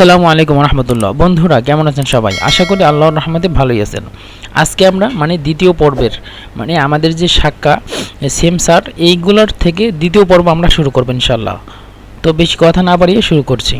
আসসালামু আলাইকুম রহমতুল্লাহ বন্ধুরা, কেমন আছেন সবাই? আশা করি আল্লাহর রহমতে ভালোই আছেন। আজকে আমরা মানে দ্বিতীয় পর্বের মানে আমাদের যে সাক্কা সেম সার এইগুলোর থেকে দ্বিতীয় পর্ব আমরা শুরু করব ইনশাল্লাহ তো বেশি কথা না বাড়িয়ে শুরু করছি।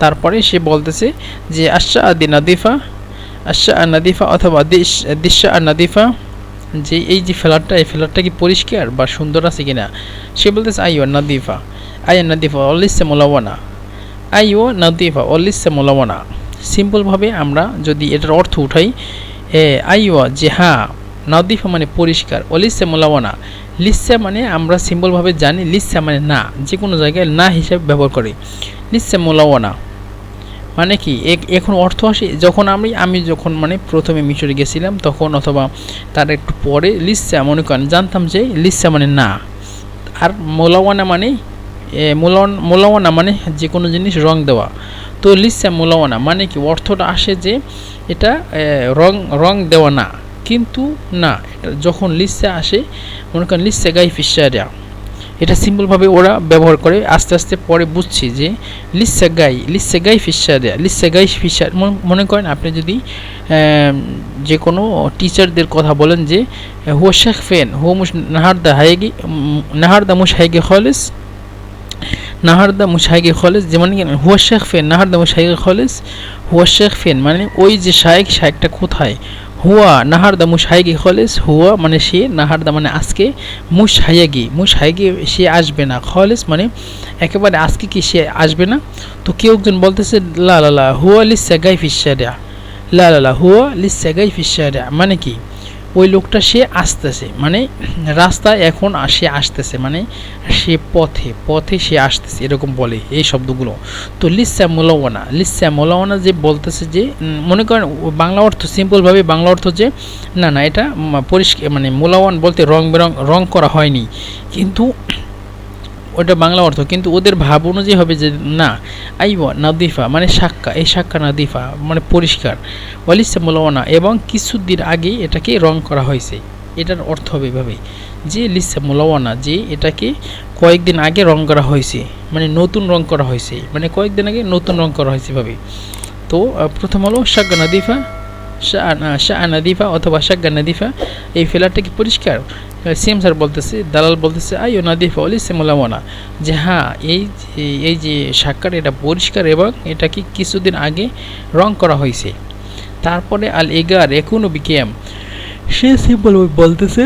তারপরে সে বলতেছে যে, আশা আদি নাদিফা, আশা আর নাদিফা অথবা দিশ, দিশা আর নাদিফা। যে, এই যে ফ্ল্যাটটা, এই ফ্ল্যাটটা কি পরিষ্কার বা সুন্দর আছে কিনা? সে বলতেছে আইও নাদিফা, আইয়া নাদিফা, অলিসে মোলাওয়ানা। আইও নাদিফা অলিসে মোলাওয়ানা। সিম্পলভাবে আমরা যদি এটার অর্থ উঠাই আইওয়া যে হ্যাঁ নাদিফা মানে পরিষ্কার, অলিসে মোলাওয়ানা। লিসা মানে আমরা সিম্পলভাবে জানি, লিসা মানে না যে কোনো জায়গায় না হিসাবে ব্যবহার করি। লিসে মোলাওয়ানা। মানে কি এখন অর্থ আসে, যখন আমি আমি যখন মানে প্রথমে মিশরে গেছিলাম, তখন অথবা তার একটু পরে লিসা, মনে করেন, জানতাম যে লিসা মানে না। আর মোলাওয়ানা মানে এ, মোলাওয়ান মানে যে কোনো জিনিস রং দেওয়া। তো লিসা মোলাওয়ানা মানে কি? অর্থটা আসে যে এটা রং রং দেওয়া না কিন্তু না যখন লিসা আসে মনে করেন লিসা গাই ফিসারিয়া এটা সিম্পলভাবে ওরা ব্যবহার করে আস্তে আস্তে পরে বুঝছি যে লিসা গাই লিসা গাই ফিসারিয়া লিসা গাই ফিসার মনে করেন আপনি যদি যে কোনো টিচারদের কথা বলেন যে হুয়া শেখ ফেন হো মুশ নাহারদা হাইগি নাহারদা মুশ হাইগে খলিস নাহারদা মুশাইগে খলেজ যেমন হুয়া শেখ ফেন নাহারদা মুশাইগে খলেজ হুয়া শেখ ফেন মানে ওই যে শায়েক শায়েকটা কোথায় হুয়া নাহারদা মুশাইগে খলেজ হুয়া মানে সে নাহারদা মানে আজকে মুশাইয়াগি মুশাইগে সে আসবে না খলেজ মানে একেবারে আজকে কি সে আসবে না তো কেউ একজন বলতেছে লা লা হুয়া লিসা গাই ফিসারিয়া লা লা হুয়া লিসা গাই ফিসারিয়া মানে কি ওই লোকটা সে আসতেছে মানে রাস্তায় এখন সে আসতেছে মানে সে পথে পথে সে আসতেছে, এরকম বলে এই শব্দগুলো। তো লিসা মোলাওয়ানা লিসা মোলাওয়ানা যে বলতেছে যে মনে করেন বাংলা অর্থ, সিম্পলভাবে বাংলা অর্থ যে, না না, এটা পরিষ্কার মানে মোলাওয়ান বলতে রং বেরং, রং করা হয়নি। কিন্তু ওটা বাংলা অর্থ, কিন্তু ওদের ভাব অনুযায়ী হবে যে না আইওয়া নাদিফা মানে সাক্কা, এই সাক্কা, নাদিফা মানে পরিষ্কার। ওয়ালিসা মোলাওয়ানা, এবং কিছুদিন আগে এটাকে রং করা হয়েছে। এটার অর্থ হবে এভাবে, যে লিসা মোলাওয়ানা, যে এটাকে কয়েকদিন আগে রং করা হয়েছে মানে নতুন রং করা হয়েছে মানে কয়েকদিন আগে নতুন রং করা হয়েছে এভাবে। তো প্রথম হলো সাগ্গা নাদিফা শাহ নাদিফা অথবা সাগ্গা নাদিফা, এই ফেলারটা কি পরিষ্কার? সিএম স্যার বলতেছে, দালাল বলতেছে আই ও নাদিফা, অলি সেমোলামনা যে হ্যাঁ এই এই যে সাক্ষার এটা পরিষ্কার এবং এটা কি কিছুদিন আগে রং করা হয়েছে। তারপরে আল এগার এখনও বিকেম সে সিম্পল বলতেছে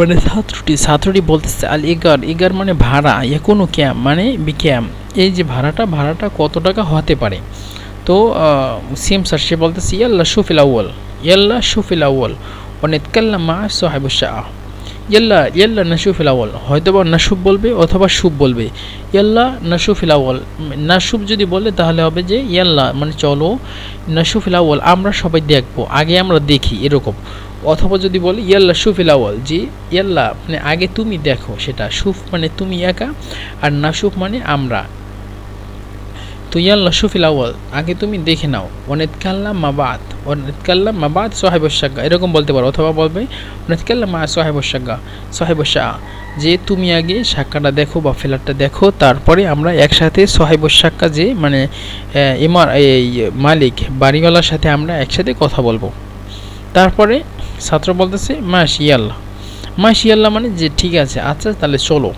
মানে ছাত্রটি ছাত্রটি বলতেছে, আল এগার এগার মানে ভাড়া এখনও ক্যাম মানে বিক্যাম এই যে ভাড়াটা ভাড়াটা কত টাকা হতে পারে? তো সিএম স্যার সে বলতেছে, ইয়াল্লা সুফিল আউ্ল ইয়াল্লা সুফিল আউ্ল অনেতকাল্লা মা সোহাবুশাহ ইয়াল্লা ইয়াল্লা নাসুফিল আউ্ল হয়তো বা নাসুব বলবে অথবা সুব বলবে। ইয়াল্লা নাসুফিল আউ্ল নাসুব যদি বলে তাহলে হবে যে, ইয়াল্লা মানে চলো নাসুফিল আউ্ল আমরা সবাই দেখব, আগে আমরা দেখি, এরকম। অথবা যদি বলে, ইয়াল্লা সুফিল আউ্ল যে, ইয়াল্লা মানে আগে তুমি দেখো সেটা সুফ মানে তুমি একা, আর নাসুফ মানে আমরা। তো ইয়াল্লা সুফিল আউ্ল আগে তুমি দেখে নাও। অনেত কাল্লা মাবাদ অনেত কাল্লা মাবাদ সোহেবসাগ্গা এরকম বলতে পারো, অথবা বলবে অনেত কাল্লা মা সোহেবসাগ্গা সোহেবসা যে তুমি আগে সাক্কাটা দেখো বা ফেলারটা দেখো, তারপরে আমরা একসাথে সোহেবসাক্কা যে মানে ইমার, এই মালিক, বাড়িওয়ালার সাথে আমরা একসাথে কথা বলব। তারপরে ছাত্র বলতেছে মা শিয়াল্লাহ মা শিয়াল্লাহ মানে যে, ঠিক আছে আচ্ছা তাহলে চলো।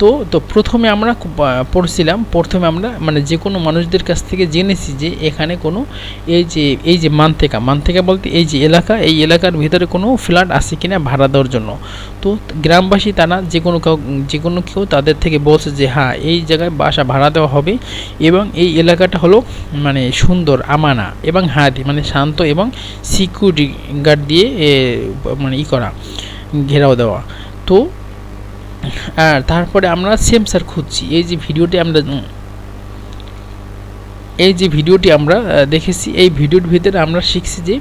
তো তো প্রথমে আমরা পড়ছিলাম। প্রথমে আমরা মানে যে কোনো মানুষদের কাছ থেকে জেনেছি যে এখানে কোনো এই যে এই যে মানতেকা মানতেকা বলতে এই যে এলাকা, এই এলাকার ভিতরে কোনো ফ্ল্যাট আছে কিনা ভাড়া দেওয়ার জন্য। তো গ্রামবাসী তারা যে কোনো কাউ, যে কোনো কেউ তাদের থেকে বলছে যে হ্যাঁ এই জায়গায় বাসা ভাড়া দেওয়া হবে এবং এই এলাকাটা হলো মানে সুন্দর, আমানা এবং হাদি মানে শান্ত এবং সিকিউরিটি গার্ড দিয়ে মানে ই করা, ঘেরাও দেওয়া। তো আর তারপরে আমরা সেম স্যার খুঁজছি। এই যে ভিডিওটি আমরা, এই যে ভিডিওটি আমরা দেখেছি, এই ভিডিওর ভিতরে আমরা শিখছি যে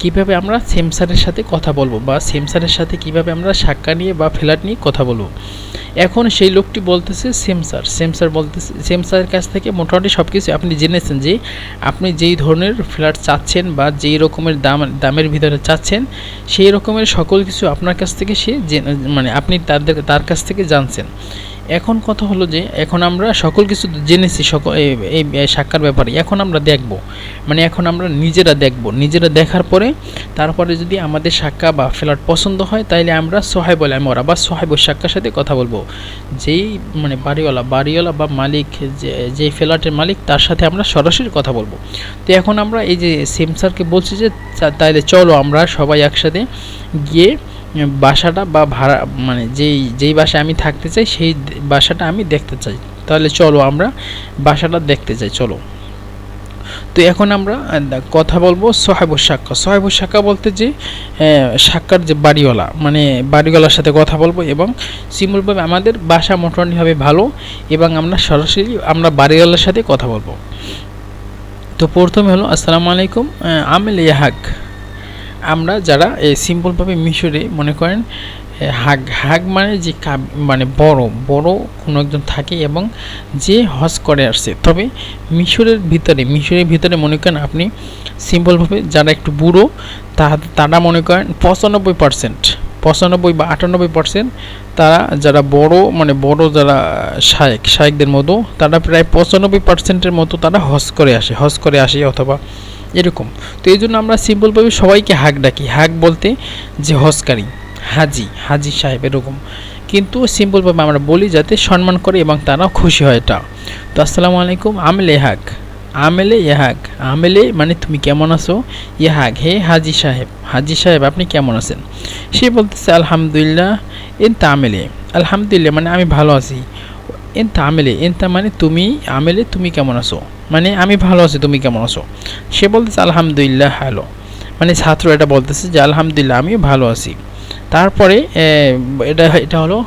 কীভাবে আমরা সেমসারের সাথে কথা বলব বা সেমসারের সাথে কীভাবে আমরা সাক্কা নিয়ে বা ফ্ল্যাট নিয়ে কথা বলব। এখন সেই লোকটি বলতেছে সেমসার সেমসার বলতেছে সেমসারের কাছ থেকে মোটামুটি সব কিছু আপনি জেনেছেন যে আপনি যেই ধরনের ফ্ল্যাট চাচ্ছেন বা যেই রকমের দাম, দামের ভিতরে চাচ্ছেন, সেই রকমের সকল কিছু আপনার কাছ থেকে সে মানে আপনি তাদের, তার কাছ থেকে জানছেন। এখন কথা হলো যে, এখন আমরা সকল কিছু জেনেছি, সকল এই- সাক্ষার ব্যাপারে, এখন আমরা দেখব। মানে এখন আমরা নিজেরা দেখব। নিজেরা দেখার পরে, তারপরে যদি আমাদের সাক্ষা বা ফ্ল্যাট পছন্দ হয়, তাইলে আমরা সহায় বলে আমরা বা সহায় সাক্ষার সাথে কথা বলব। যেই মানে বাড়িওয়ালা বাড়িওয়ালা বা মালিক, যে ফ্ল্যাটের মালিক, তার সাথে আমরা সরাসরি কথা বলব। তো এখন আমরা এই যে সিম স্যারকে বলছি যে তাইলে চলো আমরা সবাই একসাথে গিয়ে বাসাটা বা ভাড়া মানে যেই যেই বাসায় আমি থাকতে চাই, সেই বাসাটা আমি দেখতে চাই। তাহলে চলো আমরা বাসাটা দেখতে চাই, চলো। তো এখন আমরা কথা বলব সাহেব সাক্কা সাহেব সাক্কা বলতে যে সাক্কার যে বাড়িওয়ালা মানে বাড়িওয়ালার সাথে কথা বলব এবং সিম্পলভাবে আমাদের বাসা মোটামুটিভাবে ভালো এবং আমরা সরাসরি আমরা বাড়িওয়ালার সাথে কথা বলব। তো প্রথমে হলো, আসসালামু আলাইকুম আমেল ইয়াহাক আমরা যারা এই সিম্পলভাবে মিশরে, মনে করেন হাগ হাগ মানে যে মানে বড় বড় কোনো একজন থাকে এবং যে হজ করে আসছে। তবে মিশরের ভিতরে মিশরের ভিতরে মনে করেন আপনি সিম্পলভাবে যারা একটু বুড়ো তারা মনে করেন পঁচানব্বই পার্সেন্ট পঁচানব্বই বা আটানব্বই পার্সেন্ট তারা যারা বড় মানে বড় যারা শায়েক, শায়েকদের মতো, তারা প্রায় পঁচানব্বই পার্সেন্টের মতো তারা হজ করে আসে, হজ করে আসে অথবা এরকম। তো এই জন্য আমরা সিম্পলভাবে সবাইকে হাক ডাকি। হাক বলতে যে হজকারী, হাজি হাজি সাহেব এরকম। কিন্তু সিম্পলভাবে আমরা বলি যাতে সম্মান করে এবং তারাও খুশি হয় এটা। তো আসসালামু আলাইকুম আমেলে হাক আমেলে ইহাক আমেলে মানে তুমি কেমন আছো? ইহাক হে হাজি সাহেব হাজি সাহেব, আপনি কেমন আছেন? সে বলতেছে, আলহামদুলিল্লাহ, এনতা আমেলে। আলহামদুলিল্লাহ মানে আমি ভালো আছি। এন এনতা আমেলে, এনতা মানে তুমি আমেলে, তুমি কেমন আছো? মানে আমি ভালো আছি, তুমি কেমন আছো? সে বলতেছে, আলহামদুলিল্লাহ হ্যালো মানে ছাত্র এটা বলতেছে যে, আলহামদুলিল্লাহ, আমিও ভালো আছি। তারপরে এটা এটা হলো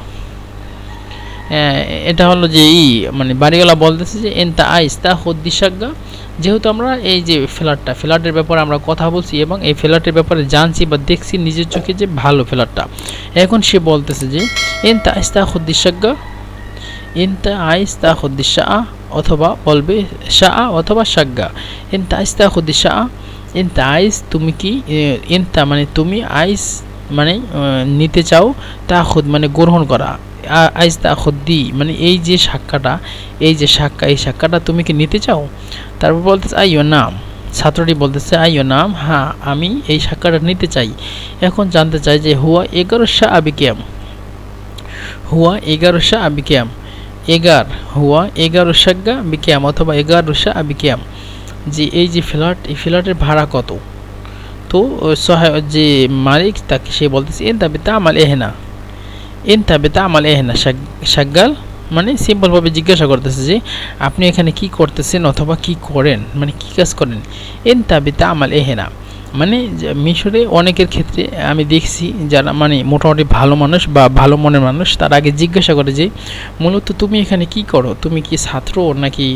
এটা হলো যে ই মানে বাড়িওয়ালা বলতেছে যে, এনতা আইস তা হদ্দিসাজ্ঞা যেহেতু আমরা এই যে ফ্ল্যাটটা, ফ্ল্যাটের ব্যাপারে আমরা কথা বলছি এবং এই ফ্ল্যাটের ব্যাপারে জানছি বা দেখছি নিজের চোখে যে ভালো ফ্ল্যাটটা। এখন সে বলতেছে যে, এনতা আইস তা হদ্দিসাজ্ঞা ইনতা আইস তা হদ্দিসা অথবা বলবে শাহ অথবা সাজ্ঞা ইনতা আইস তা হদ্দিসা ইনতা আইস, তুমি কি? ইনতা মানে তুমি আইস মানে নিতে চাও তা খুদ মানে গ্রহণ করা। আ- আইস তা খুদ্দি মানে এই যে সাক্ষাটা এই যে সাক্ষা এই সাক্ষাটা তুমি কি নিতে চাও? তারপর বলতেছে আইও নাম। ছাত্রটি বলতেছে আইও নাম হ্যাঁ আমি এই সাক্ষাটা নিতে চাই। এখন জানতে চাই যে, হুয়া এগারো শাহ আবিকিয়াম হুয়া এগারো শাহ আবিকিয়াম এগার, হুয়া এগারো সাজ্ঞা বিকিয়াম অথবা এগারো শাহ আবিকিয়াম যে এই যে ফ্ল্যাট, এই ফ্ল্যাটের ভাড়া কত? তো সহায়, যে মালিক তাকে সে বলতেছে এন তাবে তা আমাল এহেনা। এন তাবে তা আমাল এহেনা। সাগ্গাল মানে সিম্পলভাবে জিজ্ঞাসা করতেছে যে, আপনি এখানে কি করতেছেন অথবা কি করেন? মানে কি কাজ করেন? এন তাবে তা আমাল এহেনা। মানে মিশরে অনেকের ক্ষেত্রে আমি দেখছি যারা মানে মোটামুটি ভালো মানুষ বা ভালো মনের মানুষ, তার আগে জিজ্ঞাসা করে যে, মূলত তুমি এখানে কি করো? তুমি কি ছাত্র নাকি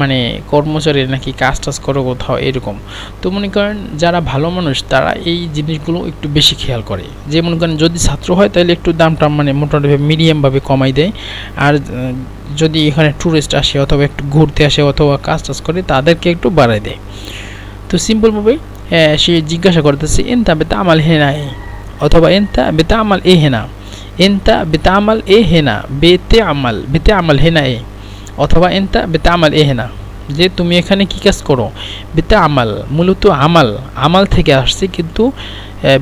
মানে কর্মচারী নাকি কাজ টাজ করো কোথাও? এরকম। তো মনে করেন যারা ভালো মানুষ, তারা এই জিনিসগুলো একটু বেশি খেয়াল করে। যে মনে করেন যদি ছাত্র হয়, তাহলে একটু দামটা মানে মোটামুটি মিডিয়ামভাবে কমাই দেয়। আর যদি এখানে ট্যুরিস্ট আসে অথবা একটু ঘুরতে আসে অথবা কাজ টাজ করে, তাদেরকে একটু বাড়ায় দেয়। তো সিম্পলভাবে সে জিজ্ঞাসা করতেছে এনতা বেতা আমাল হেনা এ অথবা এনতা বেতা আমাল এ হেনা। এনতা বেতা আমাল এ হেনা? বেতে আমাল বেতে আমাল হেনা এ অথবা এনতা বেতা আমাল এ হেনা? যে তুমি এখানে কি কাজ করো? বেতে আমাল মূলত আমাল। আমাল থেকে আসছে, কিন্তু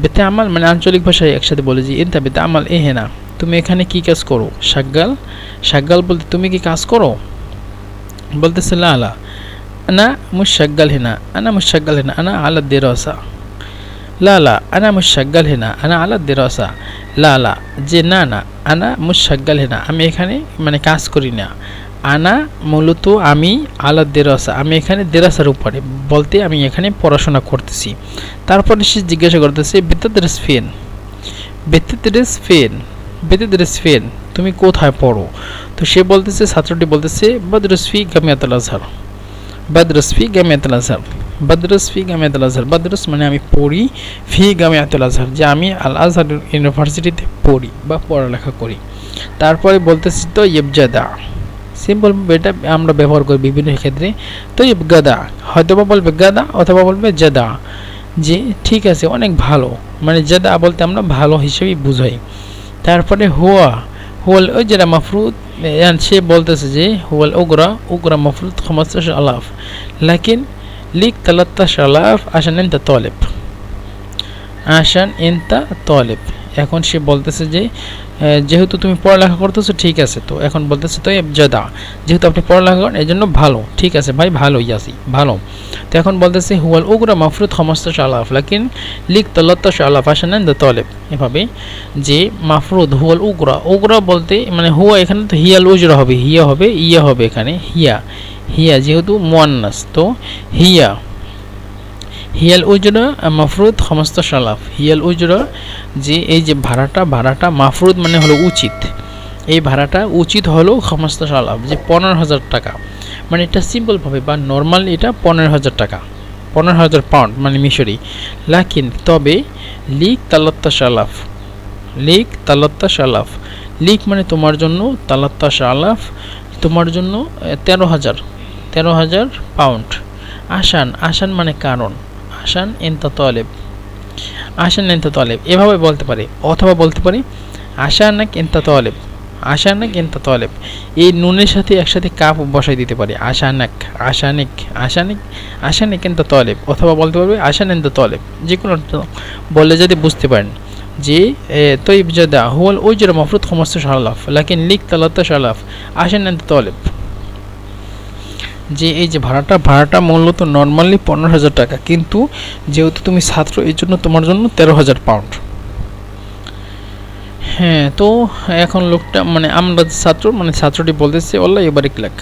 বেতে আমাল মানে আঞ্চলিক ভাষায় একসাথে বলে যে এনতা বেতে আমাল এ হেনা। তুমি এখানে কি কাজ করো? সাগ্গাল সাগ্গাল বলতে তুমি কি কাজ করো? বলতেছে লা লা أنا مش شغال هنا أنا مش شغال هنا أنا على الدراسة لا لا أنا مش شغال هنا أنا على الدراسة لا لا যে না না আনা মুশ শাগাল হেনা আমি এখানে মানে কাজ করি না আনা মূলত আমি আলা দেরাসা আমি এখানে দেরাসার উপরে বলতে আমি এখানে পড়াশোনা করতেছি তারপরে সে জিজ্ঞাসা করতেছে বেতাদ্রেস ফেন বেতাদ্রেস ফেন বেতাদ্রেস ফেন তুমি কোথায় পড়ো তো সে বলতেছে ছাত্রটি বলতেছে বদরসফি গামিয়াতুল আজহার বাদরস ফি গামিয়াতুল আজহার। বাদরস ফি গামিয়াতুল আজহার। বাদরস মানে আমি পড়ি ফি গামিয়াতুল আজহার, যে আমি আল আজহার ইউনিভার্সিটিতে পড়ি বা পড়ালেখা করি। তারপরে বলতেছি তো ইবজাদা সিম্পল এটা আমরা ব্যবহার করি বিভিন্ন ক্ষেত্রে। তো গাদা, হয়তোবা বলবে গাদা অথবা বলবে জাদা। যে ঠিক আছে, অনেক ভালো। মানে জাদা বলতে আমরা ভালো হিসেবেই বুঝাই। তারপরে হুয়া হুয়াল ওজরা মফরুদ সে বলতেছে যে হুয়াল ওগরা ওগরা মফরুদ খমাস্তাশ আলাফ লাকিন লিক তালাত্তাশ আলাফ আসান ইনতা তলেব আসান ইনতা তলেব এখন সে বলতেছে যে যেহেতু তুমি পড়ালেখা করতেছো, ঠিক আছে। তো এখন বলতেছে, তো জদা যেহেতু আপনি পড়ালেখা করেন এই জন্য ভালো। ঠিক আছে ভাই, ভালোই আছি, ভালো। তো এখন বলতেছে, হুয়াল উগরা মাফরুদ সমস্ত শালাফ লাকিন লিক তলত্ত শালাফ আসেন তলেব। এভাবে যে মাফরুদ, হুয়াল উগরা উগরা বলতে মানে হুয়া এখানে তো হিয়াল উজরা হবে, হিয়া হবে, ইয়া হবে এখানে, হিয়া। হিয়া যেহেতু মোয়ান্নাস, তো হিয়া হিয়াল উজরা মাফরুদ সমস্ত সালাফ। হিয়াল উজরা যে এই যে ভাড়াটা ভাড়াটা মাফরুদ মানে হলো উচিত। এই ভাড়াটা উচিত হলো সমস্ত সালাফ, যে পনেরো হাজার টাকা। মানে এটা সিম্পলভাবে বা নর্মাল এটা পনেরো হাজার টাকা। পনেরো হাজার পাউন্ড মানে মিশরি। লাকিন তবে লিক তালাত্তা সালাফ। লিক তালাত্তা সালাফ। লিক মানে তোমার জন্য তালাত্তা সালাফ, তোমার জন্য তেরো হাজার তেরো হাজার পাউন্ড আসান আসান মানে কারণ। আসান এনতা তলেব। আসান এনতা তলেব। এভাবে বলতে পারে, অথবা বলতে পারি আশানাক এনতা তলেব। আশানাক এনতা তলেব। এই নুনের সাথে একসাথে কাপ বসাই দিতে পারে আশানাক আশানিক আশানিক আশানিক এনতা তলেব। অথবা বলতে পারবে আশান এনতা তলেব। যে কোনো বললে যদি বুঝতে পারেন যে তৈব জাদা হুয়াল ওজরা মফরুদ সমস্ত শালাফ লাকিন লিক তালাত্তা শালাফ আশান এনতা তলেব। যে এই যে ভাড়াটা ভাড়াটা মূলত নর্মালি পনেরো হাজার টাকা, কিন্তু যেহেতু তুমি ছাত্র, এই জন্য তোমার জন্য তেরো হাজার পাউন্ড হ্যাঁ তো এখন লোকটা মানে আমরা ছাত্র মানে ছাত্রটি বলতেছে অল্লাহ ইউবারিক লাগ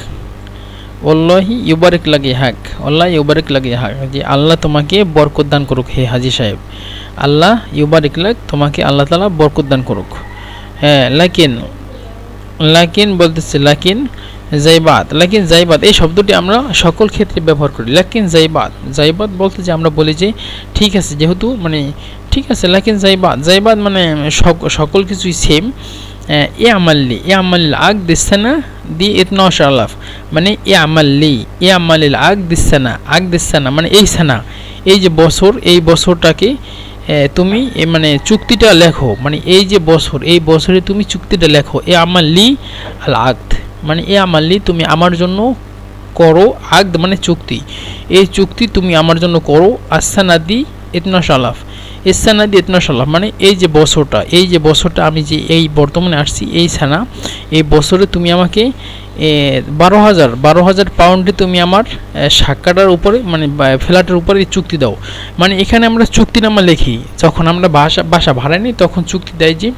অল্লাহি ইউবারিক লাগে হাক। অল্লাহ ইউবারিক লাগে হাক। যে আল্লাহ তোমাকে বরকত দান করুক, হে হাজি সাহেব। আল্লাহ ইউবারিক লাগ তোমাকে আল্লাহ তালা বরকত দান করুক। হ্যাঁ লাকিন লাকিন বলতেছে, লাকিন জাইবাদ লাকিন জাইবাদ এই শব্দটি আমরা সকল ক্ষেত্রে ব্যবহার করি। লাকিন জাইবাদ জাইবাদ বলতে যে আমরা বলি যে, ঠিক আছে, যেহেতু মানে ঠিক আছে, লাকিন জাইবাদ জাইবাদ মানে সকল কিছুই সেম এ আমাল্লি এ আমাল্লি আগ দিচ্ছে না, দি ইতনা শালাফ মানে এ আমাল্লি, এ আমাল্লিল আগ দিচ্ছে না, আগ দিচ্ছে না মানে এই সানা এই যে বছর, এই বছরটাকে তুমি মানে চুক্তিটা লেখো। মানে এই যে বছর, এই বছরে তুমি চুক্তিটা লেখো। এ আমাল্লি আল আগদ মানে এ আমাল্লি তুমি আমার জন্য করো আগ মানে চুক্তি। এই চুক্তি তুমি আমার জন্য করো, আসানাদি ইতনা সালাফ। ইসানাদি ইতনা সালাফ মানে এই যে বছরটা, এই যে বছরটা আমি যে এই বর্তমানে আসছি, এই সানা এই বছরে তুমি আমাকে বারো হাজার বারো হাজার পাউন্ডে তুমি আমার সাক্ষাটার উপরে মানে ফ্ল্যাটের উপরে চুক্তি দাও। মানে এখানে আমরা চুক্তিনামা লিখি। যখন আমরা বাসা বাসা ভাড়া নিই, তখন চুক্তি দেয় যে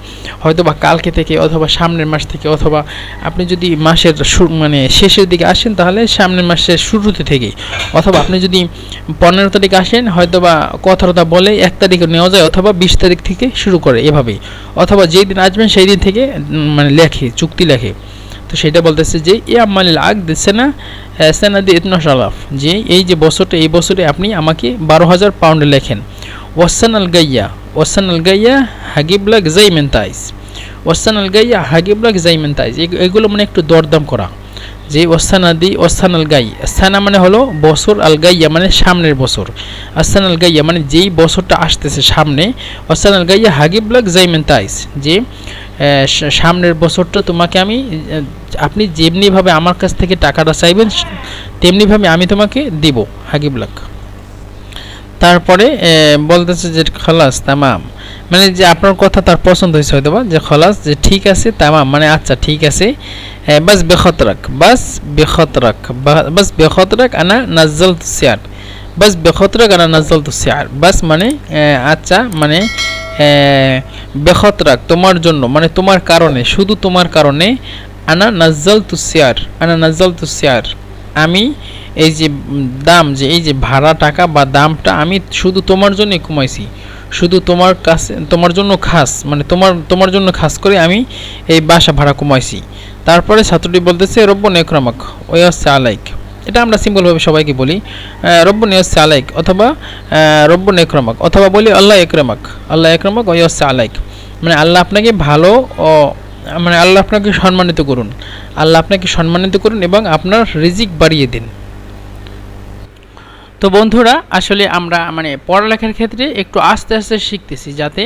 হয়তো বা কালকে থেকে অথবা সামনের মাস থেকে, অথবা আপনি যদি মাসের মানে শেষের দিকে আসেন, তাহলে সামনের মাসের শুরুতে থেকে। অথবা আপনি যদি পনেরো তারিখ আসেন হয়তো বা কথাটা বলে এক তারিখে নেওয়া যায়, অথবা বিশ তারিখ থেকে শুরু করে, এভাবেই। অথবা যেই দিন আসবেন, সেই দিন থেকে মানে লেখে, চুক্তি লেখে। তো সেটা বলতেছে যে, এ আমালিল আগ দিচ্ছে না সেনাদি ইতনা সালাফ যে এই যে বছরটা, এই বছরে আপনি আমাকে বারো হাজার পাউন্ড লেখেন। ওয়াসান আল গাইয়া ওয়াসান আল গাইয়া হাগিবলাক জাইমেন্তাইজ ওয়াসান আল গাইয়া হাগিবলাক জাইমেন্তাইজ এগুলো মানে একটু দরদাম করা। যে ওসানাদি ওসান আল গাই, সানা মানে হলো বছর, আল গাইয়া মানে সামনের বছর। আসান আল গাইয়া মানে যেই বছরটা আসতেছে সামনে ওসান আল গাইয়া হাগিবলাক জাইমেন তাইস। যে সামনের বছরটা তোমাকে আমি আপনি যেমনিভাবে আমার কাছ থেকে টাকাটা চাইবেন তেমনিভাবে আমি তোমাকে দিব হাগিবলাক তারপরে বলতেছে যে, খালাস, তামাম। মানে যে আপনার কথা তার পছন্দ হয়েছে হয়তো বা যে খলাস, যে ঠিক আছে, তামাম মানে আচ্ছা ঠিক আছে বাস বেখতরাক বাস বেখতরাক বাস বেখতরাক আনা নাজল সিয়ার, বাস বেখতরাক আনা নাজল সিয়ার, বাস মানে আচ্ছা মানে বেখতরাক তোমার জন্য মানে তোমার কারণে, শুধু তোমার কারণে। আনা নাজল তুসিয়ার আনা নাজল তুসিয়ার আমি এই যে দাম, যে এই যে ভাড়া টাকা বা দামটা আমি শুধু তোমার জন্যই কমাইছি শুধু তোমার কাছে, তোমার জন্য খাস মানে তোমার তোমার জন্য খাস করে আমি এই বাসা ভাড়া কমাইছি তারপরে ছাত্রটি বলতেছে রব্য নেক্রমাক ওই আলাইক। এটা আমরা সিম্পলভাবে সবাইকে বলি। রব্য নিয়সে আলাইক অথবা রব্য নেক্রমাক অথবা বলি আল্লাহ একরমাক। আল্লাহ একরমাক ওই হচ্ছে আলাইক। মানে আল্লাহ আপনাকে ভালো ও মানে আল্লাহ আপনাকে সম্মানিত করুন। আল্লাহ আপনাকে সম্মানিত করুন এবং আপনার রিজিক বাড়িয়ে দিন। তো বন্ধুরা, আসলে আমরা মানে পড়ালেখার ক্ষেত্রে একটু আস্তে আস্তে শিখতেছি যাতে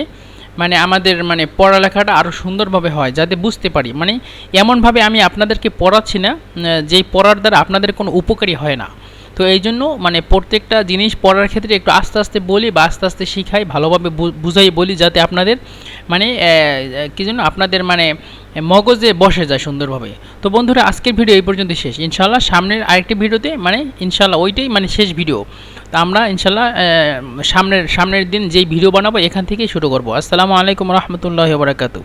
মানে আমাদের মানে পড়ালেখাটা আরও সুন্দরভাবে হয়, যাতে বুঝতে পারি। মানে এমনভাবে আমি আপনাদেরকে পড়াচ্ছি না যেই পড়ার দ্বারা আপনাদের কোনো উপকারী হয় না। তো এই জন্য মানে প্রত্যেকটা জিনিস পড়ার ক্ষেত্রে একটু আস্তে আস্তে বলি বা আস্তে আস্তে শিখাই, ভালোভাবে বুঝাই বলি যাতে আপনাদের মানে কি জন্য আপনাদের মানে মগজে বসে যায় সুন্দরভাবে। তো বন্ধুরা, আজকের ভিডিও এই পর্যন্ত শেষ। ইনশাল্লাহ সামনের আরেকটি ভিডিওতে মানে ইনশাল্লাহ ওইটাই মানে শেষ ভিডিও। তা আমরা ইনশাল্লাহ সামনের সামনের দিন যেই ভিডিও বানাবো এখান থেকেই শুরু করব। আসসালামু আলাইকুম রহমতুল্লাহ বারাকাতু